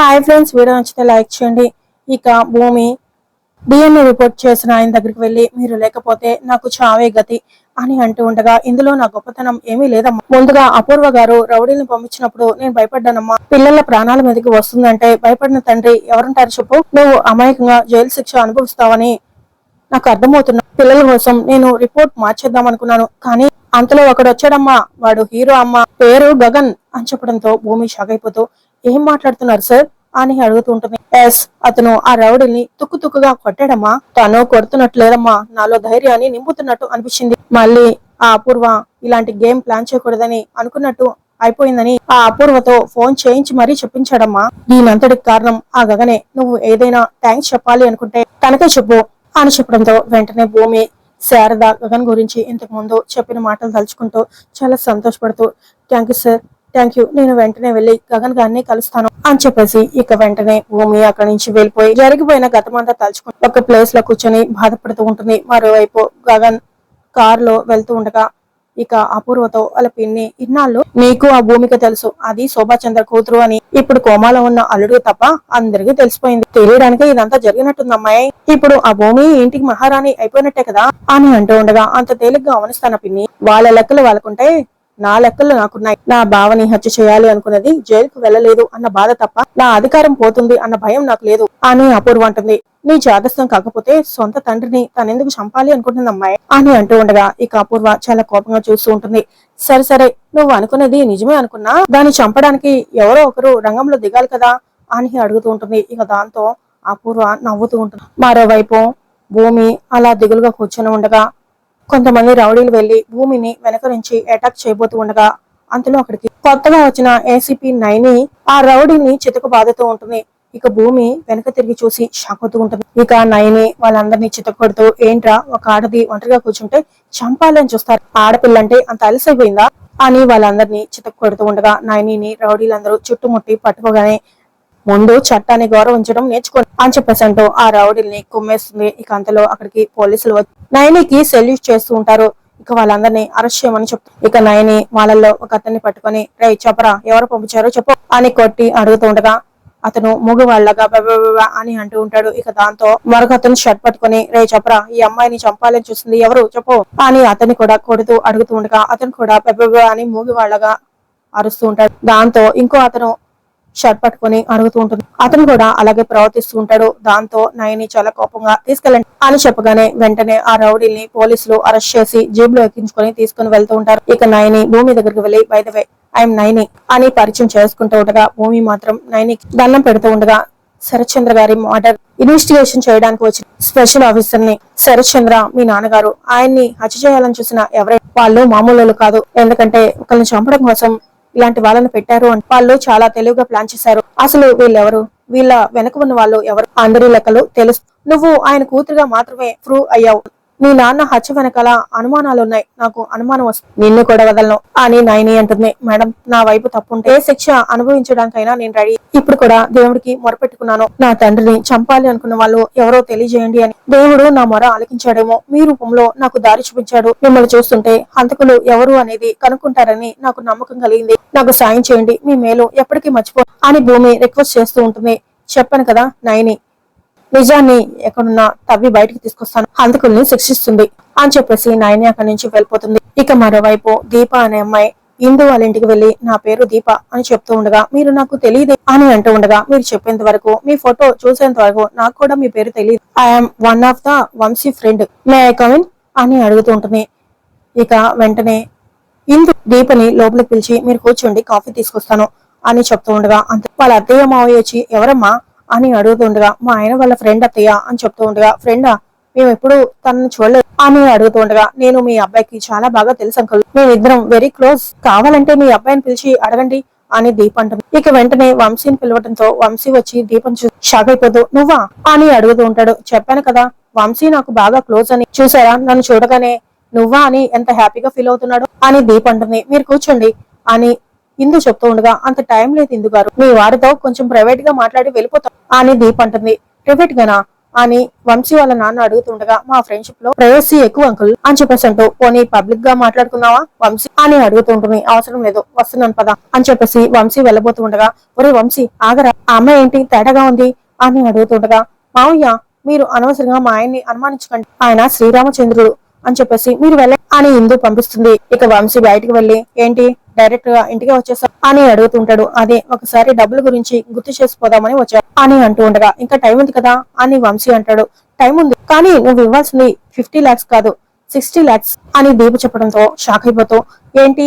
Hi friends video నచ్చితే like చేయండి. ఇక భూమి డిఎన్ఏ రిపోర్ట్ చేసిన ఆయన దగ్గరికి వెళ్ళి మీరు లేకపోతే నాకు చావే గతి అని అంటూ ఉండగా ఇందులో నా గొప్పతనం ఏమీ లేదమ్మా. ముందుగా అపూర్వ గారు రౌడీని పంపించినప్పుడు నేను భయపడ్డానమ్మా. పిల్లల ప్రాణాల మీదకి వస్తుందంటే భయపడిన తండ్రి ఎవరుంటారు చెప్పు. నువ్వు అమాయకంగా జైలు శిక్ష అనుభవిస్తావని నాకు అర్థమవుతున్నా. పిల్లల కోసం నేను రిపోర్ట్ మార్చేద్దాం అనుకున్నాను కానీ అంతలో ఒకడు వచ్చాడమ్మా వాడు హీరో అమ్మ. పేరు గగన్ అని చెప్పడంతో భూమి షాక్ అయిపోతూ ఏం మాట్లాడుతున్నారు సార్? అని అడుగుతూ ఉంటుంది ఎస్ అతను ఆ రౌడీని తుక్కు తుక్కుగా కొట్టాడమ్మా తను కొడుతున్నట్లేదమ్మా. నాలో ధైర్యాన్ని నింపుతున్నట్టు అనిపించింది. మళ్ళీ ఆ అపూర్వ ఇలాంటి గేమ్ ప్లాన్ చేయకూడదని అనుకున్నట్టు అయిపోయిందని ఆ అపూర్వతో ఫోన్ చేయించి మరీ చెప్పించాడమ్మా. దీనంతటికి కారణం ఆ గగనే. నువ్వు ఏదైనా థ్యాంక్స్ చెప్పాలి అనుకుంటే తనకే చెప్పు అని చెప్పడంతో వెంటనే భూమి శారద గగన్ గురించి ఇంతకు ముందు చెప్పిన మాటలు తలుచుకుంటూ చాలా సంతోషపడుతూ thank you sir. Thank you నేను వెంటనే వెళ్ళి గగన్ గారిని కలుస్తాను అని చెప్పేసి ఇక వెంటనే భూమి అక్కడి నుంచి వెళ్ళిపోయి జరిగిపోయిన గతమంతా తలుచుకుని ఒక ప్లేస్లో కూర్చొని బాధపడుతూ ఉంటుంది. మరోవైపు గగన్ కార్లో వెళ్తూ ఉండగా ఇక అపూర్వతో వాళ్ళ పిన్ని ఇన్నాళ్ళు నీకు ఆ భూమికి తెలుసు. అది శోభాచంద్ర కూతురు అని. ఇప్పుడు కోమాలో ఉన్న అల్లుడు తప్ప అందరికీ తెలిసిపోయింది. తెలియడానికి ఇదంతా జరిగినట్టుంది అమ్మాయి ఇప్పుడు ఆ భూమి ఇంటికి మహారాణి అయిపోయినట్టే కదా? అని అంటూ ఉండగా అంత తేలిగ్గా అవనిస్తాన పిన్ని? వాళ్ళ లెక్కలు వాళ్ళకుంటే నా లెక్కలు నాకున్నాయి. నా బావని హత్య చేయాలి అనుకున్నది జైలుకు వెళ్ళలేదు అన్న బాధ తప్ప నా అధికారం పోతుంది అన్న భయం నాకు లేదు. అని అపూర్వ అంటుంది. నీ జాగ్రత్తం కాకపోతే సొంత తండ్రిని తనెందుకు చంపాలి అనుకుంటుంది అమ్మాయి? అని అంటూ ఉండగా ఇక అపూర్వ చాలా కోపంగా చూస్తూ ఉంటుంది. సరే సరే నువ్వు అనుకున్నది నిజమే అనుకున్నా దాన్ని చంపడానికి ఎవరో ఒకరు రంగంలో దిగాలి కదా అని అడుగుతూ ఉంటుంది. ఇక దాంతో అపూర్వ నవ్వుతూ ఉంటుంది. మరోవైపు భూమి అలా దిగులుగా కూర్చొని ఉండగా కొంతమంది రౌడీలు వెళ్ళి భూమిని వెనక నుంచి అటాక్ చేయబోతూ ఉండగా అంతలో అక్కడికి కొత్తగా వచ్చిన ఏసీపీ నైని ఆ రౌడీని చితక బాధతో ఉంటుంది. ఇక భూమి వెనక తిరిగి చూసి షాక్ అవుతూ ఉంటుంది. ఇక నైని వాళ్ళందరినీ చితకొడుతూ ఏంట్రా ఒక ఆడది ఒంటరిగా కూర్చుంటే చంపాలని చూస్తారు. ఆడపిల్ల అంటే అంత అలసైపోయిందా? అని వాళ్ళందరినీ చితకొడుతూ ఉండగా నయనిని రౌడీలందరూ చుట్టుముట్టి పట్టుకోగానే ముందు చట్టాన్ని గౌరవించడం నేర్చుకో అని చెప్పేసి అంటూ ఆ రౌడీల్ని కుమ్మేస్తుంది. ఇక అంతలో అక్కడికి పోలీసులు వచ్చి నయనికి సెల్యూట్ చేస్తూ ఉంటారు. ఇక వాళ్ళందరినీ అరెస్ట్ చేయమని చెప్తారు ఇక నయని వాళ్ళల్లో ఒక అతన్ని పట్టుకొని రే చెప్పరా ఎవరు పంపించారో చెప్పు అని కొట్టి అడుగుతూ ఉండగా అతను మూగవాళ్ళగా బబా అని అంటూ ఉంటాడు. ఇక దాంతో మరొక అతను షర్ట్ పట్టుకొని రే చెప్పరా ఈ అమ్మాయిని చంపాలని చూస్తుంది ఎవరు? చెప్పు అని అతన్ని కూడా కొడుతూ అడుగుతూ ఉండగా అతను కూడా బెబెబె అని మూగివాళ్ళగా అరుస్తూ ఉంటాడు. దాంతో ఇంకో అతను షర్ట్ పట్టుకొని అడుగుతూ ఉంటుంది. అతను కూడా అలాగే ప్రవర్తిస్తూ ఉంటాడు. దాంతో నయని చాలా కోపంగా తీసుకెళ్ళండి అని చెప్పగానే వెంటనే ఆ రౌడీని పోలీసులు అరెస్ట్ చేసి జేబులో ఎక్కించుకొని తీసుకుని వెళ్తూ ఉంటారు. ఇక నయని భూమి దగ్గరికి వెళ్ళి బయటవే ఐఎమ్ నైని అని పరిచయం చేసుకుంటూ ఉండగా భూమి మాత్రం నైని దండం పెడుతూ ఉండగా శరత్చంద్ర గారి మర్డర్ ఇన్వెస్టిగేషన్ చేయడానికి వచ్చిన స్పెషల్ ఆఫీసర్ని శరత్చంద్ర మీ నాన్నగారు. ఆయన్ని హత్య చేయాలని చూసిన ఎవరై వాళ్ళు మామూలు కాదు. ఎందుకంటే ఒకరిని చంపడం కోసం ఇలాంటి వాళ్ళని పెట్టారు అని వాళ్ళు చాలా తెలివిగా ప్లాన్ చేశారు. అసలు వీళ్ళెవరు? వీళ్ళ వెనక ఉన్న వాళ్ళు ఎవరు? అందరి లెక్కలు తెలుసు. నువ్వు ఆయన కూతురుగా మాత్రమే ప్రూవ్ అయ్యావు. నీ నాన్న హత్య వెనకాల అనుమానాలు ఉన్నాయి నాకు అనుమానం వస్తుంది నిన్ను కూడా వదలను. అని నైని అంటుంది. మేడం నా వైపు తప్పుంటే ఏ శిక్ష అనుభవించడానికైనా నేను రెడీ. ఇప్పుడు కూడా దేవుడికి మొరపెట్టుకున్నాను. నా తండ్రిని చంపాలి అనుకున్న వాళ్ళు ఎవరో తెలియజేయండి అని. దేవుడు నా మొర ఆలకించాడేమో. మీ రూపంలో నాకు దారి చూపించాడు. మిమ్మల్ని చూస్తుంటే హంతకులు ఎవరు అనేది కనుక్కుంటారని నాకు నమ్మకం కలిగింది. నాకు సాయం చేయండి. మీ మేలు ఎప్పటికీ మర్చిపో అని భూమి రిక్వెస్ట్ చేస్తూ ఉంటుంది. చెప్పాను కదా నయని నిజాన్ని ఎక్కడున్నా తవ్వి బయటికి తీసుకొస్తాను. హంతకుల్ని శిక్షిస్తుంది అని చెప్పేసి నాయని అక్కడి నుంచి వెళ్ళిపోతుంది. ఇక మరోవైపు దీప అనే అమ్మాయి ఇందు వాళ్ళ ఇంటికి వెళ్ళి నా పేరు దీప అని చెప్తూ ఉండగా మీరు నాకు తెలియదు అని అంటూ ఉండగా మీరు చెప్పేంత వరకు మీ ఫోటో చూసేంత వరకు నాకు కూడా మీ పేరు తెలియదు. I'm one of the Vamshi friend may I come in అని అడుగుతూ ఉంటుంది. ఇక వెంటనే ఇందు దీపని లోపలికి పిలిచి మీరు కూర్చోండి కాఫీ తీసుకొస్తాను అని చెప్తూ ఉండగా అంత వాళ్ళ అత్తయ్య మావయ్య వచ్చి ఎవరమ్మా? అని అడుగుతుండగా మా ఆయన వాళ్ళ ఫ్రెండ్ అత్తయ్య అని చెప్తూ ఉండగా ఫ్రెండా మేము ఎప్పుడు తనని చూడలేదు అని అడుగుతూ ఉండగా నేను మీ అబ్బాయికి చాలా బాగా తెలుసు అంకుల్ మేమిద్దరం వెరీ క్లోజ్ కావాలంటే మీ అబ్బాయిని పిలిచి అడగండి అని దీప్ అంటుంది. ఇక వెంటనే వంశీని పిలవడంతో వంశీ వచ్చి దీపం చూసి షాక్ అయిపోతూ నువ్వా? అని అడుగుతూ ఉంటాడు. చెప్పాను కదా వంశీ నాకు బాగా క్లోజ్ అని. చూసారా? నన్ను చూడగానే నువ్వా అని ఎంత హ్యాపీగా ఫీల్ అవుతున్నాడు? అని దీప్ అంటుంది. మీరు కూర్చోండి అని ఇందు చెప్తూ ఉండగా అంత టైం లేదు ఇందు గారు. మీ వారితో కొంచెం ప్రైవేట్గా మాట్లాడి వెళ్ళిపోతాం. అని దీప్ అంటుంది. ప్రైవేట్ గానా? అని వంశీ వాళ్ళ నాన్న అడుగుతుండగా మా ఫ్రెండ్షిప్లో ప్రేయసి ఎక్కువ అంకుల్ అని చెప్పేసి అంటూ పోనీ పబ్లిక్గా మాట్లాడుకున్నావా వంశీ అని అడుగుతుంటుంది అవసరం లేదు వస్తున్నాను పదా అని చెప్పేసి వంశీ వెళ్ళబోతూ ఉండగా ఒరే వంశీ ఆగరా. ఆ అమ్మాయి ఏంటి? తేడాగా ఉంది? అని అడుగుతుండగా మావయ్య మీరు అనవసరంగా మా ఆయన్ని అనుమానించకండి. ఆయన శ్రీరామచంద్రుడు అని చెప్పేసి మీరు వెళ్ళ అని ఇందు పంపిస్తుంది. ఇక వంశీ బయటకు వెళ్ళి ఏంటి? డైరెక్ట్గా ఇంటికి వచ్చేసా అని అడుగుతుంటాడు. అదే ఒకసారి డబ్బుల గురించి గుర్తు చేసిపోదామని వచ్చా అని అంటూ ఉండగా ఇంకా టైం ఉంది కదా? అని వంశీ అంటాడు. టైం ఉంది కానీ నువ్వు ఇవ్వాల్సింది ఫిఫ్టీ లాక్స్ కాదు సిక్స్టీ లాక్స్ అని దీపు చెప్పడంతో షాక్ అయిపోతూ ఏంటి?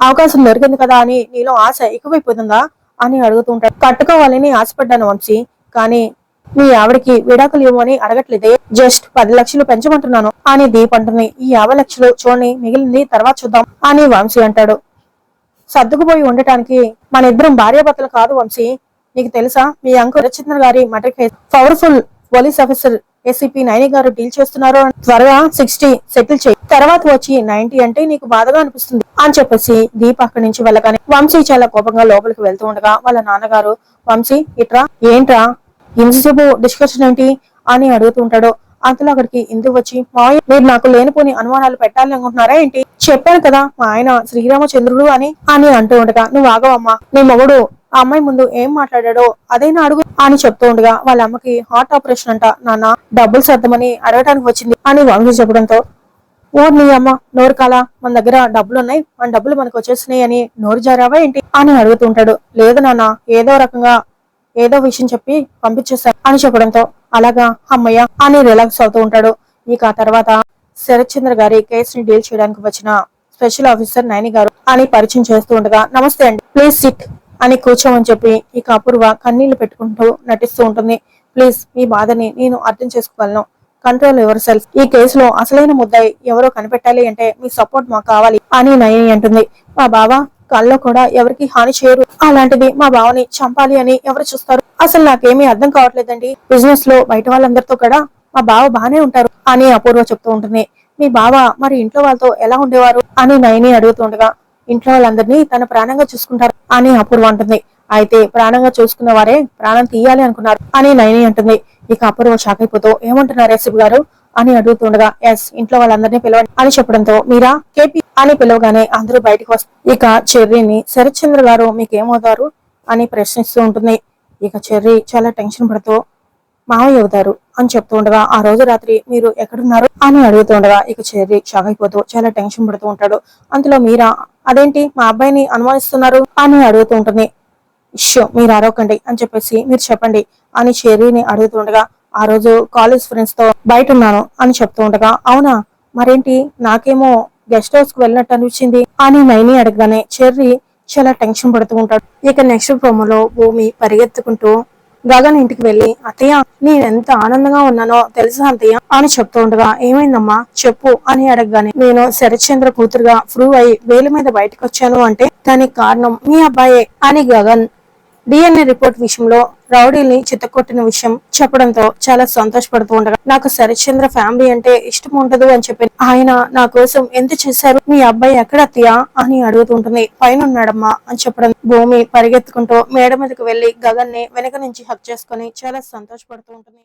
అవకాశం దొరికింది కదా అని నీలో ఆశ ఎక్కువైపోతుందా? అని అడుగుతుంటాడు కట్టుకోవాలని ఆశపడ్డాను వంశీ కానీ మీ ఆవిడకి విడాకులు ఇవ్వమని అడగట్లేదే. జస్ట్ పది లక్షలు పెంచమంటున్నాను. అని దీప్ అంటుంది. ఈ యాభై లక్షలు చూడని మిగిలింది తర్వాత చూద్దాం అని వంశీ అంటాడు. సర్దుకుపోయి ఉండటానికి మన ఇద్దరం భార్యాభర్తలు కాదు వంశీ. నీకు తెలుసా మీ అంకుల్ రచంద్ర గారి murder case. Powerful police officer ACP Naini గారు డీల్ చేస్తున్నారు. త్వరగా సిక్స్టీ సెటిల్ చేయి. తర్వాత వచ్చి నైన్టీ అంటే నీకు బాధగా అనిపిస్తుంది అని చెప్పేసి దీప్ అక్కడి నుంచి వెళ్ళగానే వంశీ చాలా కోపంగా లోపలికి వెళ్తూ ఉండగా వాళ్ళ నాన్నగారు వంశీ ఇట్రా ఏంట్రా? ఇంతసేపు డిస్కషన్ ఏంటి అని అడుగుతుంటాడు అంతలో అక్కడికి ఇందుకు వచ్చి మావయ్య మీరు నాకు లేనిపోని అనుమానాలు పెట్టాలి అనుకుంటున్నారా ఏంటి? చెప్పాను కదా మా ఆయన శ్రీరామచంద్రుడు అని అని అంటూ ఉండగా నువ్వు ఆగవమ్మా నీ మొగుడు ఆ అమ్మాయి ముందు ఏం మాట్లాడాడో అదైనా అడుగు అని చెప్తూ ఉండగా వాళ్ళ అమ్మకి హార్ట్ ఆపరేషన్ అంట నాన్న డబ్బులు సర్దమని అడగటానికి వచ్చింది అని వంగి చెప్పడంతో ఓ నీ అమ్మ నోరు కాలా? మన దగ్గర డబ్బులు ఉన్నాయి మన డబ్బులు మనకు వచ్చేసినాయి అని నోరు జారావా ఏంటి? అని అడుగుతుంటాడు లేదు నాన్న ఏదో రకంగా ఏదో విషయం చెప్పి పంపించేశారు అని చెప్పడంతో అలాగా అమ్మయ్య అని రిలాక్స్ అవుతూ ఉంటాడు. ఇక ఆ తర్వాత శరత్చంద్ర గారి కేసుని డీల్ చేయడానికి వచ్చిన స్పెషల్ ఆఫీసర్ నైని గారు అని పరిచయం చేస్తూ ఉండగా నమస్తే అండి ప్లీజ్ సిట్ అని కూర్చోమని చెప్పి ఇక అపూర్వ కన్నీళ్ళు పెట్టుకుంటూ నటిస్తూ ఉంటుంది. ప్లీజ్ మీ బాధని నేను అర్థం చేసుకోగలను కంట్రోల్ యువర్ సెల్ఫ్. ఈ కేసులో అసలైన ముద్దాయి ఎవరో కనిపెట్టాలి అంటే మీ సపోర్ట్ మాకు కావాలి అని నయని అంటుంది. మా బావ కళ్ళలో కూడా ఎవరికి హాని చేయరు. అలాంటిది మా బావని చంపాలి అని ఎవరు చూస్తారు? అసలు నాకేమీ అర్థం కావట్లేదండి. బిజినెస్లో బయట వాళ్ళందరితో కూడా మా బావ బానే ఉంటారు అని అపూర్వ చెప్తూ ఉంటుంది. మీ బావ మరి ఇంట్లో వాళ్ళతో ఎలా ఉండేవారు అని నయని అడుగుతుండగా ఇంట్లో వాళ్ళందరినీ తన ప్రాణంగా చూసుకుంటారు అని అపూర్వ అంటుంది. అయితే ప్రాణంగా చూసుకున్న వారే ప్రాణం తీయాలి అనుకున్నారు అని నయని అంటుంది. ఇక అపూర్వ షాక్ అయిపోతూ ఏమంటున్నారు ఎస్ఎఫ్ గారు? అని అడుగుతుండగా ఎస్ ఇంట్లో వాళ్ళందరినీ పిలవండి అని చెప్పడంతో మీరా కేపీ అని పిలవగానే అందరూ బయటకు వస్తారు ఇక చెర్రీని శరత్చంద్ర గారు మీకేమవుతారు? అని ప్రశ్నిస్తూ ఉంటుంది. ఇక చెర్రీ చాలా టెన్షన్ పడుతూ మావయ్య అవుతారు అని చెప్తూ ఉండగా ఆ రోజు రాత్రి మీరు ఎక్కడున్నారు? అని అడుగుతూ ఉండగా ఇక చెర్రీ షాక్ అయిపోతూ చాలా టెన్షన్ పడుతూ ఉంటాడు. అందులో మీరా? అదేంటి మా అబ్బాయిని అనుమానిస్తున్నారు? అని అడుగుతూ ఉంటుంది. ఇష్యూ మీరు అరవకండి అని చెప్పేసి మీరు చెప్పండి అని చెర్రీని అడుగుతుండగా ఆ రోజు కాలేజ్ ఫ్రెండ్స్తో బయట ఉన్నాను అని చెప్తూ ఉండగా అవునా? మరేంటి? నాకేమో గెస్ట్ హౌస్కు వెళ్ళినట్టు అనిపించింది. అని నైని అడగగానే చెర్రీ చాలా టెన్షన్ పడుతూ ఉంటాడు. ఇక నెక్స్ట్ ప్రోమోలో భూమి పరిగెత్తుకుంటూ గగన్ ఇంటికి వెళ్ళి అత్తయ్య నేను ఎంత ఆనందంగా ఉన్నానో తెలుసా అత్తయ్య? అని చెప్తూ ఉండగా ఏమైందమ్మా? చెప్పు అని అడగగానే నేను శరత్చంద్ర కూతురుగా ప్రూవ్ అయి వేలు మీద బయటకు వచ్చాను అంటే దానికి కారణం మీ అబ్బాయే అని గగన్ డిఎన్ఏ రిపోర్ట్ విషయంలో రౌడీని చిత్తకొట్టిన విషయం చెప్పడంతో చాలా సంతోషపడుతూ ఉండగా నాకు శరత్చంద్ర ఫ్యామిలీ అంటే ఇష్టం ఉండదు అని చెప్పి ఆయన నా కోసం ఎంత చేశారు? మీ అబ్బాయి ఎక్కడ అత్తయ్య? అని అడుగుతుంటుంది. పైన ఉన్నాడమ్మా అని చెప్పడం భూమి పరిగెత్తుకుంటూ మేడ మీదకి వెళ్ళి గగన్ని వెనక నుంచి హక్ చేసుకుని చాలా సంతోషపడుతూ ఉంటుంది.